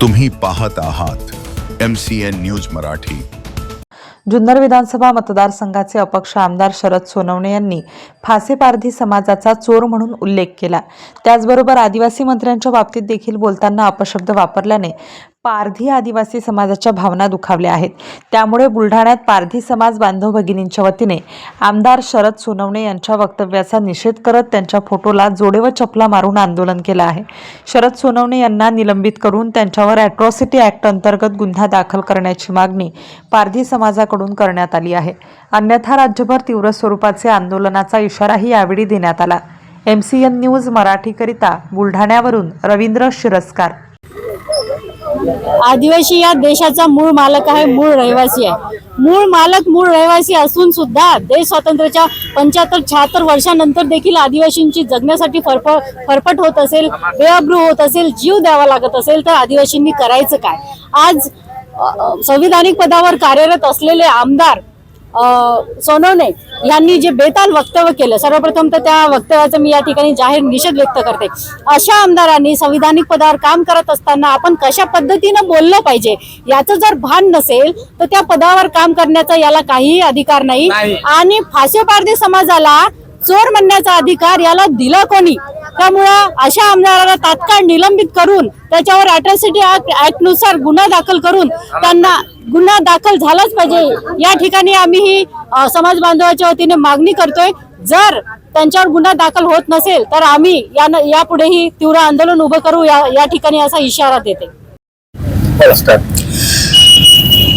तुम्ही पाहत आहात M C N news Marathi. Junnar विधानसभा मतदारसंघाचे अपक्ष आमदार शरद सोनवणे यांनी फासेपारधी समाजाचा चोर म्हणून उल्लेख केला. त्याचबरोबर आदिवासी मंत्र्यांच्या बाबतीत देखील बोलताना अपशब्द वापरल्याने पारधी आदिवासी समाजाच्या भावना दुखावल्या आहेत. त्यामुळे बुलढाण्यात पारधी समाज बांधव भगिनींच्या वतीने आमदार शरद सोनवणे यांच्या वक्तव्याचा निषेध करत त्यांच्या फोटोला जोडे व चपला मारून आंदोलन केलं आहे. शरद सोनवणे यांना निलंबित करून त्यांच्यावर ॲट्रॉसिटी ॲक्ट अंतर्गत गुन्हा दाखल करण्याची मागणी पारधी समाजाकडून करण्यात आली आहे. अन्यथा राज्यभर तीव्र स्वरूपाचे आंदोलनाचा इशाराही यावेळी देण्यात आला. एम सी एन न्यूज मराठीकरिता बुलढाण्यावरून रवींद्र शिरस्कार आदिवासी या देशाचा मूळ मालक आहे मूळ रहिवासी आहे. मूळ मालक मूळ रहिवासी असून सुद्धा देश स्वातंत्र्याच्या पंच्याहत्तर शहात्तर वर्षानंतर देखील आदिवासींची जगण्यासाठी फरफ फरफट होत असेल बेअब्रू होत असेल जीव द्यावा लागत असेल तर आदिवासींनी करायचं काय? आज संविधानिक पदावर कार्यरत असलेले आमदार सोनवणे यांनी जे बेताल वक्तव्य केलं सर्वप्रथम तर त्या वक्तव्याचा मी या ठिकाणी जाहीर निषेध व्यक्त करते. अशा आमदारांनी संविधानिक पदावर काम करत असताना आपण कशा पद्धतीनं बोललं पाहिजे याचं जर भान नसेल तर त्या पदावर काम करण्याचा याला काहीही अधिकार नाही. आणि फासे पारधी समाजाला चोर म्हणण्याचा अधिकार याला दिला कोणी? त्यामुळं अशा आमदाराला तात्काळ निलंबित करून त्याच्यावर अट्रॉसिटी ऍक्टनुसार गुन्हा दाखल करून त्यांना गुन्हा दाखल झालाच पाहिजे. या ठिकाणी आम्ही ही समाज बांधवाच्या वतीने मागणी करतोय. जर त्यांच्यावर गुन्हा दाखल होत नसेल तर आम्ही या यापुढेही तीव्र आंदोलन उभं करू या या ठिकाणी असा इशारा देते.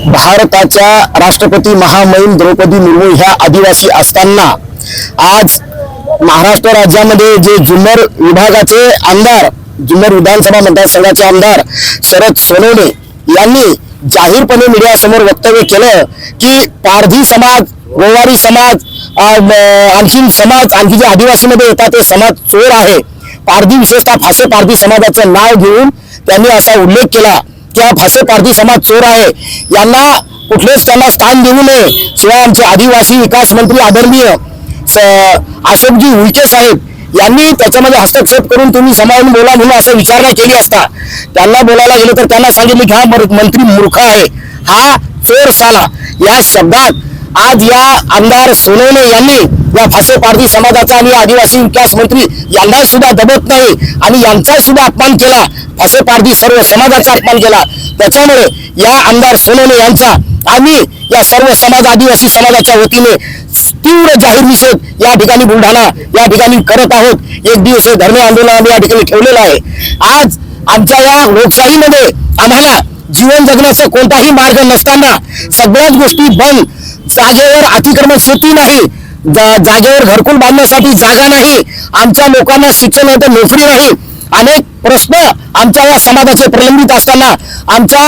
भारताच्या राष्ट्रपती महामहिम द्रौपदी मुर्मू ह्या आदिवासी असताना आज महाराष्ट्र राज्यामध्ये जे जुन्नर विभागाचे आमदार जुन्नर विधानसभा मतदारसंघाचे आमदार शरद सोनवणे यांनी जाहीरपणे मीडियासमोर वक्तव्य केलं की पारधी समाज गोवारी समाज आणखी आणखीन समाज आणखी जे आदिवासीमध्ये येतात ते समाज चोर आहे. पारधी विशेषतः फासे पारधी समाजाचं नाव घेऊन त्यांनी असा उल्लेख केला की हा फासे पारधी समाज चोर आहे. यांना कुठलेच त्यांना स्थान देऊ नये. शिवाय आमचे आदिवासी विकास मंत्री आदरणीय अशोकजी उईके साहेब यांनी त्याच्यामध्ये हस्तक्षेप करून तुम्ही समावून बोला म्हणून असं विचारणा केली असता. त्यांना बोलायला गेलं तर त्यांना सांगितलं की हा मंत्री मूर्ख आहे. हा चोर साला या शब्दात आज या आमदार सोनवणे यांनी या फासे पारधी समाजाचा आणि आदिवासी विकास मंत्री यांना सुद्धा दबत नाही आणि यांचा सुद्धा अपमान केला. फासे पारधी सर्व समाजाचा अपमान केला. त्याच्यामुळे या आमदार सोनवणे यांचा आम्ही या सर्व समाज आदिवासी समाजाच्या वतीने तीव्र जाहीर निषेध या ठिकाणी बुलढाणा या ठिकाणी करत आहोत. एक दिवसीय धरणे आंदोलन आम्ही या ठिकाणी ठेवलेलं आहे. आज आमच्या या लोकशाहीमध्ये आम्हाला जीवन जगण्याचा कोणताही मार्ग नसताना सगळ्याच गोष्टी बंद जागेवर अतिक्रमण शेती नाही जा- जागेवर घरकुल बांधण्यासाठी जागा नाही आमच्या लोकांना शिक्षण होतं तर नोकरी नाही. अनेक प्रश्न आमच्या या समाजाचे प्रलंबित असताना आमच्या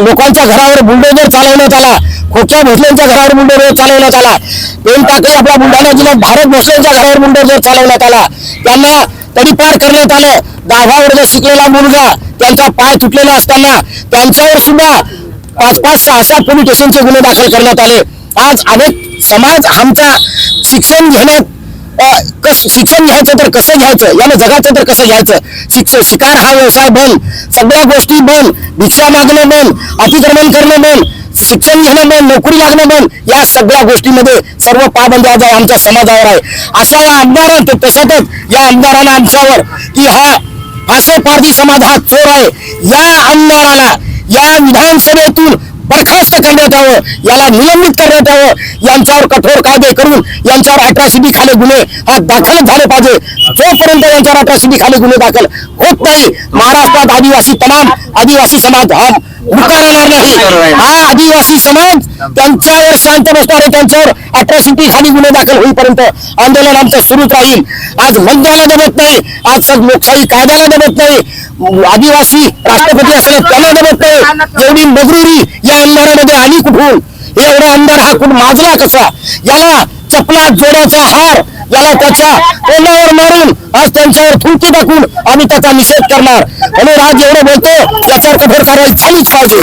लोकांच्या घरावर बुलडोजर चालवण्यात आला. खोच्या भोसलेंच्या घरावर बुलडोजर चालवण्यात आला. पेन टाकळी आपल्या बुलढाणा जिल्ह्यात भारत भोसलेंच्या घरावर बुलडोजर चालवण्यात आला. त्यांना तडीपार करण्यात आलं. दहावा वर्ग शिकलेला मुलगा त्यांचा पाय तुटलेला असताना त्यांच्यावर सुद्धा पाच पाच सहा सहा पोलीस स्टेशनचे गुन्हे दाखल करण्यात आले. आज अनेक समाज आमचा शिक्षण घेण्यात कस शिक्षण घ्यायचं तर कसं घ्यायचं? यानं जगाचं तर कसं घ्यायचं? शिक्षण शिकार हा व्यवसाय बंद. सगळ्या गोष्टी बंद. भिक्षा मागणं बंद. अतिक्रमण करणं बंद. शिक्षण घेणं म्हणून नोकरी लागणं म्हणून या सगळ्या गोष्टीमध्ये सर्व पाबंदी आज आमच्या समाजावर आहे. अशा या आमदारांत तशातच या आमदारानं आमच्यावर की हा फासे पारधी समाज हा चोर आहे. या आमदाराला या विधानसभेतून बरखास्त करण्यात यावं याला निलंबित करण्यात यावं यांच्यावर कठोर कायदे करून यांच्यावर अट्रॉसिटी खाली गुन्हे हा दाखल झाले पाहिजे. जोपर्यंत यांच्यावर अट्रॉसिटी खाली गुन्हे दाखल होत नाही महाराष्ट्रात आदिवासी तमाम आदिवासी समाज हा राहणार नाही. हा आदिवासी समाज त्यांच्यावर शांत बसणार आहे त्यांच्यावर अट्रॉसिटी खाली गुन्हे दाखल होईपर्यंत आंदोलन आमचं सुरूच राहील. आज मंत्र्याला जमत नाही आज सग लोकशाही कायद्याला जमत नाही आदिवासी राष्ट्रपती असले त्याला जमत नाही. एवढी मगरुरी या आमदारामध्ये आली कुठून? एवढा आमदार हा कुठून माजला कसा? याला चपला जोड्याचा हार याला त्याच्या तोंडावर मारून आज त्यांच्यावर थुंकी टाकून आम्ही त्याचा निषेध करणार. म्हणून राज एवढं बोलतो याच्यावर कठोर कारवाई झालीच पाहिजे.